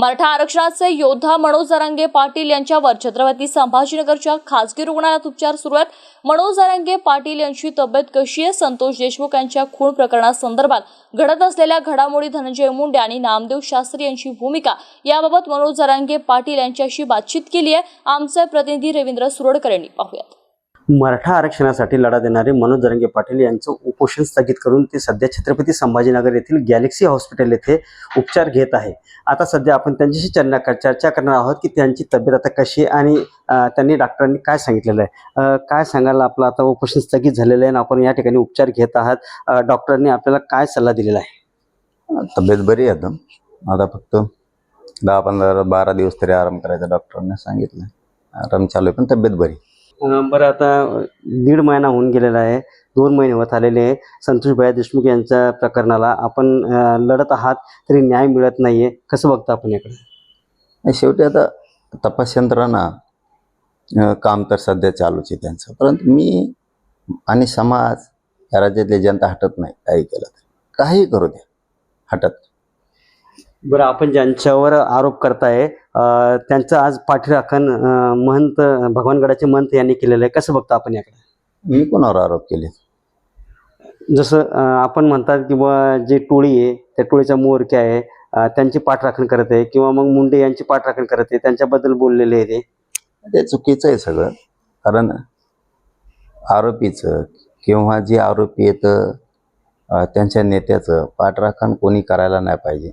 मराठा आरक्षणाचे योद्धा मनोज जरांगे पाटील यांच्यावर छत्रपती संभाजीनगरच्या खासगी रुग्णालयात उपचार सुरू आहेत. मनोज जरांगे पाटील यांची तब्येत कशी आहे? संतोष देशमुख यांच्या खून प्रकरणासंदर्भात घडत असलेल्या घडामोडी धनंजय मुंडे आणि नामदेव शास्त्री यांची भूमिका याबाबत मनोज जरांगे पाटील यांच्याशी बातचीत केली आहे. आमचे प्रतिनिधी रवींद्र सुरडकर यांनी पाहूयात. मराठा आरक्षणासाठी लढा देणारे मनोज जरंगे पाटील यांचं उपोषण स्थगित करून ते सध्या छत्रपती संभाजीनगर येथील गॅलेक्सी हॉस्पिटल येथे उपचार घेत आहे. आता सध्या आपण त्यांच्याशी चर्चा चर्चा करणार आहोत की त्यांची तब्येत आता कशी आहे आणि त्यांनी डॉक्टरांनी काय सांगितलेलं आहे. काय सांगायला आपलं आता उपोषण स्थगित झालेलं आहे आणि आपण या ठिकाणी उपचार घेत आहात. डॉक्टरांनी आपल्याला काय सल्ला दिलेला आहे? तब्येत बरी आहे आता. आता फक्त दहा पंधरा बारा दिवस तरी आराम करायचा डॉक्टरांनी सांगितलं आराम चालू आहे पण तब्येत बरी बरं आता दीड महिना होऊन गेलेला आहे. दोन महिने होत आलेले आहे. संतोष भैया देशमुख यांच्या प्रकरणाला आपण लढत आहात तरी न्याय मिळत नाही आहे कसं बघता आपण याकडे? शेवटी आता तपास यंत्रणा काम तर सध्या चालूच आहे त्यांचं. परंतु मी आणि समाज या राज्यातली जनता हटत नाही. काही केलं तर. काही करू द्या. हटत बरं आपण ज्यांच्यावर आरोप करताय त्यांचं आज पाठीराखण महंत भगवानगडाचे महंत यांनी केलेलं आहे. कसं बघता आपण याकडे? मी कोणावर आरोप केले? जसं आपण म्हणतात की बुवा जे टोळी आहे त्या टोळीचा मोरके आहे त्यांची पाठराखण करत आहे किंवा मग मुंडे यांची पाठराखण करत आहे त्यांच्याबद्दल बोललेले आहे ते. चुकीचं आहे सगळं. कारण आरोपीचं किंवा जे आरोपी येतं त्यांच्या नेत्याचं पाठराखण कोणी करायला नाही पाहिजे.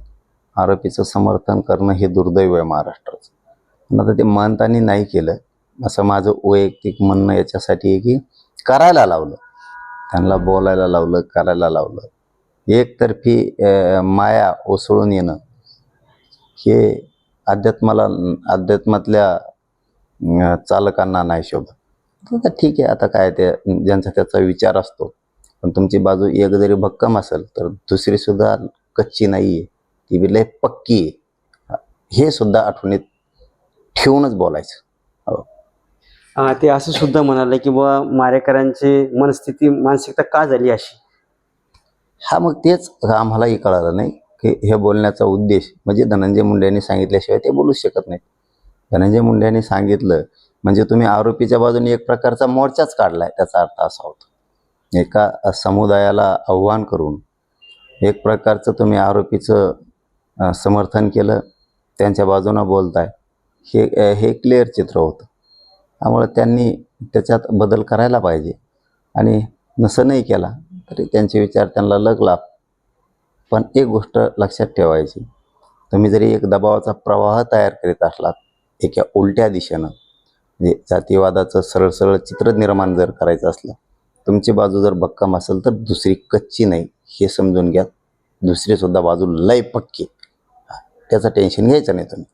आरोपीचं समर्थन करणं हे दुर्दैव आहे महाराष्ट्राचं. पण आता ते मानतानी नाही केलं. असं माझं वैयक्तिक म्हणणं याच्यासाठी आहे की करायला लावलं. त्यांना बोलायला लावलं करायला लावलं. एकतर्फी माया ओसळून येणं हे अध्यात्माला अध्यात्मातल्या चालकांना नाही शोभत. ठीक आहे आता काय ते ज्यांचा त्याचा विचार असतो. पण तुमची बाजू एक जरी भक्कम असेल तर दुसरीसुद्धा कच्ची नाही आहे ती बी लय पक्की हे सुद्धा आठवणीत ठेवूनच बोलायचं. अं, ते असं सुद्धा म्हणाले की बुवा मारेकरांची मनस्थिती मानसिकता का झाली अशी? हा मग तेच आम्हालाही कळालं नाही की हे बोलण्याचा उद्देश म्हणजे धनंजय मुंडे यांनी सांगितल्याशिवाय ते बोलूच शकत नाहीत. धनंजय मुंडे यांनी सांगितलं म्हणजे तुम्ही आरोपीच्या बाजूने एक प्रकारचा मोर्चाच काढलाय त्याचा अर्थ असा होतो. एका समुदायाला आव्हान करून एक प्रकारचं तुम्ही आरोपीचं समर्थन केलं त्यांच्या बाजूनं बोलताय. हे हे क्लिअर चित्र होतं. त्यामुळं त्यांनी त्याच्यात बदल करायला पाहिजे. आणि नसं नाही केला तरी त्यांचे विचार त्यांना लगला. पण एक गोष्ट लक्षात ठेवायची. तुम्ही जरी एक दबावाचा प्रवाह तयार करीत असलात एका उलट्या दिशेनं म्हणजे जातीवादाचं सरळ सरळ चित्र निर्माण जर करायचं असलं तुमची बाजू जर भक्कम असेल तर दुसरी कच्ची नाही. हे समजून घ्या. दुसरीसुद्धा बाजू लय पक्की त्याचं टेन्शन घ्यायचं नाही तुम्ही.